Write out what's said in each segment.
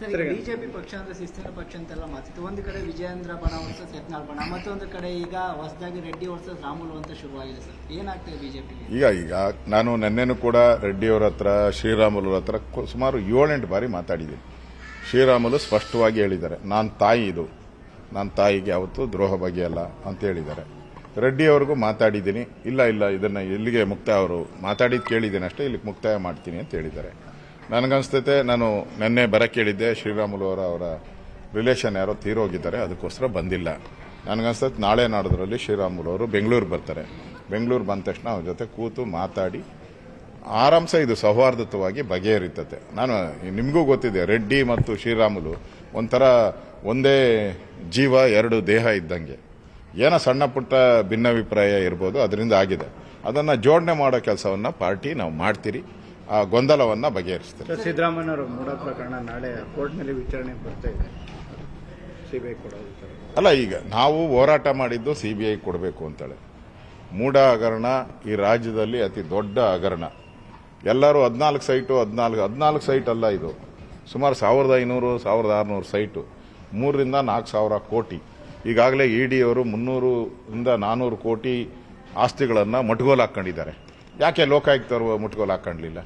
BJP ಪಕ್ಷ ಅಂದ್ರೆ ಶಿಸ್ತಿನ ಪಕ್ಷ ಅಂತೆಲ್ಲ ಮಾತಿತ್ತು ಒಂದು ಕಡೆ ವಿಜಯೇಂದ್ರ ಬಣ ವರ್ಸಸ್ ಯತ್ನಾಳ್ ಬಣ ಮತ್ತೊಂದು ಕಡೆ ಈಗ ಹೊಸದಾಗಿ ರೆಡ್ಡಿ ವರ್ಸಸ್ ರಾಮುಲು ಅಂತ ಶುರುವಾಗಿದೆ ಸರ್. ಏನಾಗ್ತದೆ ಬಿಜೆಪಿ ಈಗ ಈಗ ನಾನು ನೆನ್ನೆನೂ ಕೂಡ ರೆಡ್ಡಿಯವರ ಹತ್ರ ಶ್ರೀರಾಮುಲು ಹತ್ರ ಸುಮಾರು ಏಳೆಂಟು ಬಾರಿ ಮಾತಾಡಿದ್ದೀನಿ ಶ್ರೀರಾಮುಲು ಸ್ಪಷ್ಟವಾಗಿ ಹೇಳಿದ್ದಾರೆ ನಾನು ತಾಯಿ ಇದು. ನನ್ನ ತಾಯಿಗೆ ಯಾವತ್ತೂ ದ್ರೋಹ ಬಗೆಯಲ್ಲ ಅಂತ ಹೇಳಿದ್ದಾರೆ. ರೆಡ್ಡಿಯವ್ರಿಗೂ ಮಾತಾಡಿದ್ದೀನಿ. ಇಲ್ಲ ಇಲ್ಲ ಇದನ್ನು ಇಲ್ಲಿಗೆ ಮುಕ್ತಾಯ ಅವರು ಮಾತಾಡಿದ್ದು ಕೇಳಿದ್ದೀನಿ ಅಷ್ಟೇ ಇಲ್ಲಿಗೆ ಮುಕ್ತಾಯ ಮಾಡ್ತೀನಿ ಅಂತ ಹೇಳಿದ್ದಾರೆ. ನನಗನ್ಸ್ತೈತೆ, ನಾನು ನಿನ್ನೆ ಬರ ಕೇಳಿದ್ದೆ, ಶ್ರೀರಾಮುಲು ಅವರ ಅವರ ರಿಲೇಷನ್ ಯಾರೋ ತೀರೋಗಿದ್ದಾರೆ, ಅದಕ್ಕೋಸ್ಕರ ಬಂದಿಲ್ಲ. ನನಗನ್ಸ್ತೈತೆ, ನಾಳೆ ನಾಡೋದ್ರಲ್ಲಿ ಶ್ರೀರಾಮುಲು ಅವರು ಬೆಂಗಳೂರು ಬರ್ತಾರೆ. ಬೆಂಗಳೂರು ಬಂದ ತಕ್ಷಣ ಅವ್ರ ಜೊತೆ ಕೂತು ಮಾತಾಡಿ, ಆರಾಮ್ಸ ಇದು ಸೌಹಾರ್ದತವಾಗಿ ಬಗೆಹರಿತತೆ. ನಾನು, ನಿಮಗೂ ಗೊತ್ತಿದೆ, ರೆಡ್ಡಿ ಮತ್ತು ಶ್ರೀರಾಮುಲು ಒಂಥರ ಒಂದೇ ಜೀವ, ಎರಡು ದೇಹ ಇದ್ದಂಗೆ. ಏನೋ ಸಣ್ಣ ಪುಟ್ಟ ಭಿನ್ನಾಭಿಪ್ರಾಯ ಇರ್ಬೋದು, ಅದರಿಂದ ಆಗಿದೆ. ಅದನ್ನು ಜೋಡಣೆ ಮಾಡೋ ಕೆಲಸವನ್ನು ಪಾರ್ಟಿ, ನಾವು ಮಾಡ್ತೀರಿ. ಆ ಗೊಂದಲವನ್ನ ಬಗೆಹರಿಸ್ತಾರೆ. ಸಿದ್ದರಾಮಯ್ಯ ಅವರು ಮೂಡ ಪ್ರಕರಣ ನಾಳೆ ಕೋರ್ಟ್ನಲ್ಲಿ ವಿಚಾರಣೆ ಬರ್ತಾ ಇದೆ. ಸಿಬಿಐ ಕೊಡೋದು ಅಲ್ಲ ಈಗ ನಾವು ಹೋರಾಟ ಮಾಡಿದ್ದು ಸಿಬಿಐ ಕೊಡಬೇಕು ಅಂತೇಳಿ. ಮೂಡ ಹಗರಣ ಈ ರಾಜ್ಯದಲ್ಲಿ ಅತಿ ದೊಡ್ಡ ಹಗರಣ. ಎಲ್ಲರೂ ಹದಿನಾಲ್ಕು ಸೈಟು ಹದಿನಾಲ್ಕು ಹದಿನಾಲ್ಕು ಸೈಟ್ ಅಲ್ಲ ಇದು. ಸುಮಾರು ಸಾವಿರದ ಐನೂರು ಸಾವಿರದ ಆರುನೂರು ಸೈಟು. ಮೂರರಿಂದ ನಾಲ್ಕು ಸಾವಿರ ಕೋಟಿ. ಈಗಾಗಲೇ ಇ ಡಿಯವರು ಮುನ್ನೂರಿಂದ ನಾನ್ನೂರು ಕೋಟಿ ಆಸ್ತಿಗಳನ್ನು ಮಟ್ಗೋಲು ಹಾಕ್ಕೊಂಡಿದ್ದಾರೆ. ಯಾಕೆ ಲೋಕಾಯುಕ್ತರು ಮುಟ್ಗೋಲು ಹಾಕೊಂಡ್ಲಿಲ್ಲ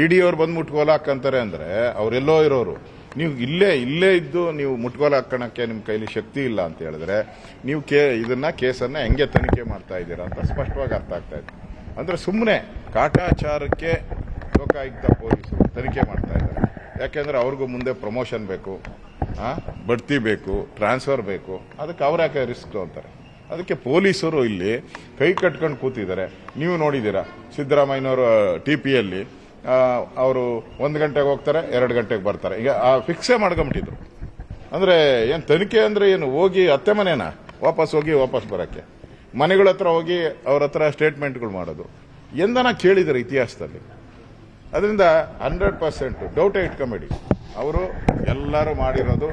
ಇಡಿ ಅವ್ರು ಬಂದು ಮುಟ್ಗೋಲು ಹಾಕಂತಾರೆ ಅಂದ್ರೆ ಅವರೆಲ್ಲೋ ಇರೋರು. ನೀವು ಇಲ್ಲೇ ಇಲ್ಲೇ ಇದ್ದು ನೀವು ಮುಟ್ಗೋಲು ಹಾಕೋಣಕ್ಕೆ ನಿಮ್ಮ ಕೈಲಿ ಶಕ್ತಿ ಇಲ್ಲ ಅಂತ ಹೇಳಿದ್ರೆ ನೀವು ಕೇ, ಇದನ್ನ ಕೇಸನ್ನ ಹೆಂಗೆ ತನಿಖೆ ಮಾಡ್ತಾ ಇದ್ದೀರಾ ಅಂತ ಸ್ಪಷ್ಟವಾಗಿ ಅರ್ಥ ಆಗ್ತಾ ಇದೆ. ಅಂದ್ರೆ ಸುಮ್ಮನೆ ಕಾಟಾಚಾರಕ್ಕೆ ಲೋಕಾಯುಕ್ತ ಪೊಲೀಸರು ತನಿಖೆ ಮಾಡ್ತಾ ಇದ್ದಾರೆ. ಯಾಕೆಂದ್ರೆ ಅವ್ರಿಗೂ ಮುಂದೆ ಪ್ರಮೋಷನ್ ಬೇಕು ಬಡ್ತಿ ಬೇಕು, ಟ್ರಾನ್ಸ್ಫರ್ ಬೇಕು. ಅದಕ್ಕೆ ಅವ್ರು ಯಾಕೆ ರಿಸ್ಕ್ ಅಂತಾರೆ? ಅದಕ್ಕೆ ಪೊಲೀಸರು ಇಲ್ಲಿ ಕೈ ಕಟ್ಕೊಂಡು ಕೂತಿದ್ದಾರೆ. ನೀವು ನೋಡಿದ್ದೀರಾ ಸಿದ್ದರಾಮಯ್ಯನವರು ಟಿ ಪಿಯಲ್ಲಿ ಅವರು ಒಂದು ಗಂಟೆಗೆ ಹೋಗ್ತಾರೆ, ಎರಡು ಗಂಟೆಗೆ ಬರ್ತಾರೆ. ಈಗ ಆ ಫಿಕ್ಸೇ ಮಾಡ್ಕೊಂಬಿಟ್ಟಿದ್ರು. ಅಂದ್ರೆ ಏನು ತನಿಖೆ ಅಂದ್ರೆ ಏನು, ಹೋಗಿ ಅತ್ತೆ ಮನೇನ? ವಾಪಸ್ ಹೋಗಿ ವಾಪಸ್ ಬರಕ್ಕೆ. ಮನೆಗಳ ಹತ್ರ ಹೋಗಿ ಅವ್ರ ಹತ್ರ ಸ್ಟೇಟ್ಮೆಂಟ್ಗಳು ಮಾಡೋದು. ಎಂದನ ಕೇಳಿದ್ದಾರೆ ಇತಿಹಾಸದಲ್ಲಿ. ಅದರಿಂದ ಹಂಡ್ರೆಡ್ ಪರ್ಸೆಂಟ್ ಡೌಟೇ ಇಟ್ಕೊಂಬೇಡಿ. ಅವರು ಎಲ್ಲರೂ ಮಾಡಿರೋದು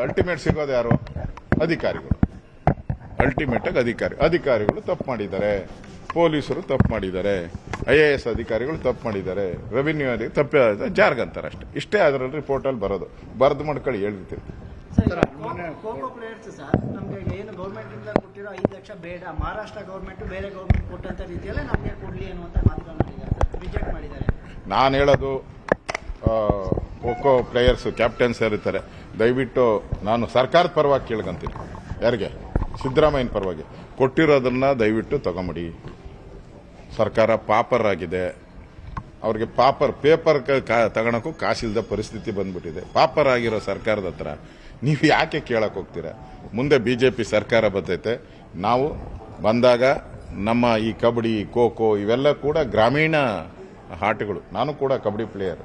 ಅಲ್ಟಿಮೇಟ್ ಸಿಗೋದು ಯಾರು? ಅಧಿಕಾರಿಗಳು. ಅಲ್ಟಿಮೇಟ್ ಆಗಿ ಅಧಿಕಾರಿ ಅಧಿಕಾರಿಗಳು ತಪ್ಪು ಮಾಡಿದ್ದಾರೆ. ಪೊಲೀಸರು ತಪ್ಪು ಮಾಡಿದ್ದಾರೆ. ಐ ಎ ಎಸ್ ಅಧಿಕಾರಿಗಳು ತಪ್ಪು ಮಾಡಿದ್ದಾರೆ. ರೆವಿನ್ಯೂ ಅಧಿಕಾರಿ ತಪ್ಪು ಜಾರ್ಗ್ ಅಂತಾರೆ ಅಷ್ಟೇ. ಇಷ್ಟೇ ಅದರಲ್ಲಿ ರಿಪೋರ್ಟಲ್ಲಿ ಬರೋದು. ಬರೆದು ಮಾಡ್ಕೊಳ್ಳಿ ಹೇಳ್ತೀವಿ ಸರ್ ಖೋಖೋ ಪ್ಲೇಯರ್ಸ್ ಸರ್ ನಮ್ಗೆ ಏನು ಗೌರ್ಮೆಂಟ್ ಇಂದ ಕೊಟ್ಟಿರೋ ಐದು ಲಕ್ಷ ಬೇಡ. ಮಹಾರಾಷ್ಟ್ರ ಗೌರ್ಮೆಂಟ್ ಬೇರೆ ಗೌರ್ಮೆಂಟ್ ಕೊಟ್ಟಂತ ರೀತಿಯಲ್ಲೇ ನಮಗೆ ಕೊಡ್ಲಿ ಅನ್ನುವಂತ ಮಾತುಗಳು ಮಾಡಿದ್ದಾರೆ. ಸರ್ ರಿಜೆಕ್ಟ್ ಮಾಡಿದ್ದಾರೆ. ನಾನು ಹೇಳೋದು ಆ, ಖೋಖೋ ಪ್ಲೇಯರ್ಸ್ ಕ್ಯಾಪ್ಟನ್ಸ್ ಇರ್ತಾರೆ ದಯವಿಟ್ಟು ನಾನು ಸರ್ಕಾರದ ಪರವಾಗಿ ಕೇಳ್ಕೊಂತೀನಿ. ಯಾರಿಗೆ? ಸಿದ್ದರಾಮಯ್ಯನ ಪರವಾಗಿ. ಕೊಟ್ಟಿರೋದನ್ನ ದಯವಿಟ್ಟು ತಗೊಂಬಿಡಿ. ಸರ್ಕಾರ ಪಾಪರ್ ಆಗಿದೆ. ಅವ್ರಿಗೆ ಪಾಪರ್ ಪೇಪರ್ ತಗೊಳಕ್ಕೂ ಕಾಸಿಲ್ದ ಪರಿಸ್ಥಿತಿ ಬಂದ್ಬಿಟ್ಟಿದೆ. ಪಾಪರ್ ಆಗಿರೋ ಸರ್ಕಾರದ ಹತ್ರ ನೀವು ಯಾಕೆ ಕೇಳಕ್ಕೆ ಹೋಗ್ತೀರಾ? ಮುಂದೆ ಬಿಜೆಪಿ ಸರ್ಕಾರ ಬರ್ತೈತೆ. ನಾವು ಬಂದಾಗ ನಮ್ಮ ಈ ಕಬಡ್ಡಿ, ಖೋ ಖೋ ಇವೆಲ್ಲ ಕೂಡ ಗ್ರಾಮೀಣ ಆಟಗಳು ನಾನು ಕೂಡ ಕಬಡ್ಡಿ ಪ್ಲೇಯರ್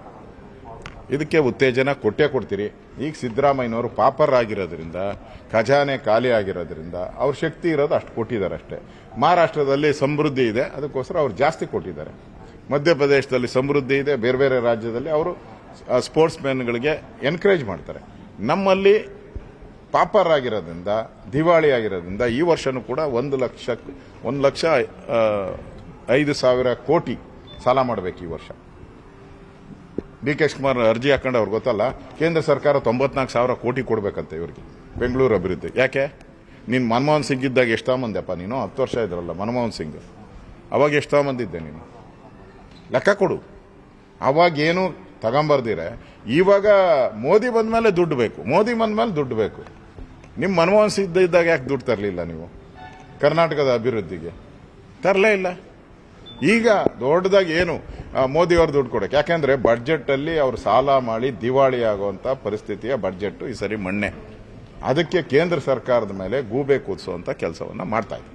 ಇದಕ್ಕೆ ಉತ್ತೇಜನ ಕೊಟ್ಟೇ ಕೊಡ್ತೀರಿ. ಈಗ ಸಿದ್ದರಾಮಯ್ಯನವರು ಪಾಪರ್ ಆಗಿರೋದ್ರಿಂದ ಖಜಾನೆ ಖಾಲಿ ಆಗಿರೋದ್ರಿಂದ ಅವ್ರ ಶಕ್ತಿ ಇರೋದು ಅಷ್ಟು ಕೊಟ್ಟಿದ್ದಾರೆ ಅಷ್ಟೇ. ಮಹಾರಾಷ್ಟ್ರದಲ್ಲಿ ಸಮೃದ್ಧಿ ಇದೆ, ಅದಕ್ಕೋಸ್ಕರ ಅವ್ರು ಜಾಸ್ತಿ ಕೊಟ್ಟಿದ್ದಾರೆ. ಮಧ್ಯಪ್ರದೇಶದಲ್ಲಿ ಸಮೃದ್ಧಿ ಇದೆ, ಬೇರೆ ಬೇರೆ ರಾಜ್ಯದಲ್ಲಿ ಅವರು ಸ್ಪೋರ್ಟ್ಸ್ ಮ್ಯಾನ್ಗಳಿಗೆ ಎನ್ಕರೇಜ್ ಮಾಡ್ತಾರೆ. ನಮ್ಮಲ್ಲಿ ಪಾಪರ್ ಆಗಿರೋದ್ರಿಂದ ದಿವಾಳಿ ಆಗಿರೋದ್ರಿಂದ ಈ ವರ್ಷನೂ ಕೂಡ ಒಂದು ಲಕ್ಷ ಒಂದು ಲಕ್ಷ ಐದು ಸಾವಿರ ಕೋಟಿ ಸಾಲ ಮಾಡಬೇಕು ಈ ವರ್ಷ. ಡಿ ಕೆ ಶಿವಕುಮಾರ್ ಅರ್ಜಿ ಹಾಕೊಂಡು ಅವ್ರಿಗೆ ಗೊತ್ತಲ್ಲ, ಕೇಂದ್ರ ಸರ್ಕಾರ ತೊಂಬತ್ನಾಲ್ಕು ಸಾವಿರ ಕೋಟಿ ಕೊಡಬೇಕಂತೆ ಇವ್ರಿಗೆ. ಬೆಂಗಳೂರು ಅಭಿವೃದ್ಧಿ. ಯಾಕೆ? ನೀನು ಮನಮೋಹನ್ ಸಿಂಗ್ ಇದ್ದಾಗ ಎಷ್ಟೋ ತಗೊಂಬಂದೆಪ್ಪ ನೀನು? ಹತ್ತು ವರ್ಷ ಇದ್ರಲ್ಲ ಮನಮೋಹನ್ ಸಿಂಗ್. ಅವಾಗ ಎಷ್ಟು ಮಂದಿದ್ದೆ ನೀನು? ಲೆಕ್ಕ ಕೊಡು. ಅವಾಗೇನು ತಗೊಂಬರ್ದಿರೆ. ಇವಾಗ ಮೋದಿ ಬಂದ್ಮೇಲೆ ದುಡ್ಡು ಬೇಕು. ಮೋದಿ ಬಂದ್ಮೇಲೆ ದುಡ್ಡು ಬೇಕು. ನಿಮ್ಮ ಮನಮೋಹನ್ ಸಿಂಗ್ ಇದ್ದಾಗ ಯಾಕೆ ದುಡ್ಡು ತರಲಿಲ್ಲ ನೀವು? ಕರ್ನಾಟಕದ ಅಭಿವೃದ್ಧಿಗೆ. ತರಲೇ ಇಲ್ಲ. ಈಗ ದೊಡ್ಡದಾಗಿ ಏನು? ಮೋದಿ ಅವರು ದುಡ್ಡು ಕೊಡಕ್ಕೆ. ಯಾಕೆಂದ್ರೆ ಬಡ್ಜೆಟ್ ಅಲ್ಲಿ ಅವರು ಸಾಲ ಮಾಡಿ ದಿವಾಳಿ ಆಗುವಂತ ಪರಿಸ್ಥಿತಿಯ ಬಡ್ಜೆಟ್ ಈ ಸರಿ ಮಣ್ಣೆ. ಅದಕ್ಕೆ ಕೇಂದ್ರ ಸರ್ಕಾರದ ಮೇಲೆ ಗೂಬೆ ಕೂದಿಸುವಂತ ಕೆಲಸವನ್ನ ಮಾಡ್ತಾ ಇದ್ದಾರೆ.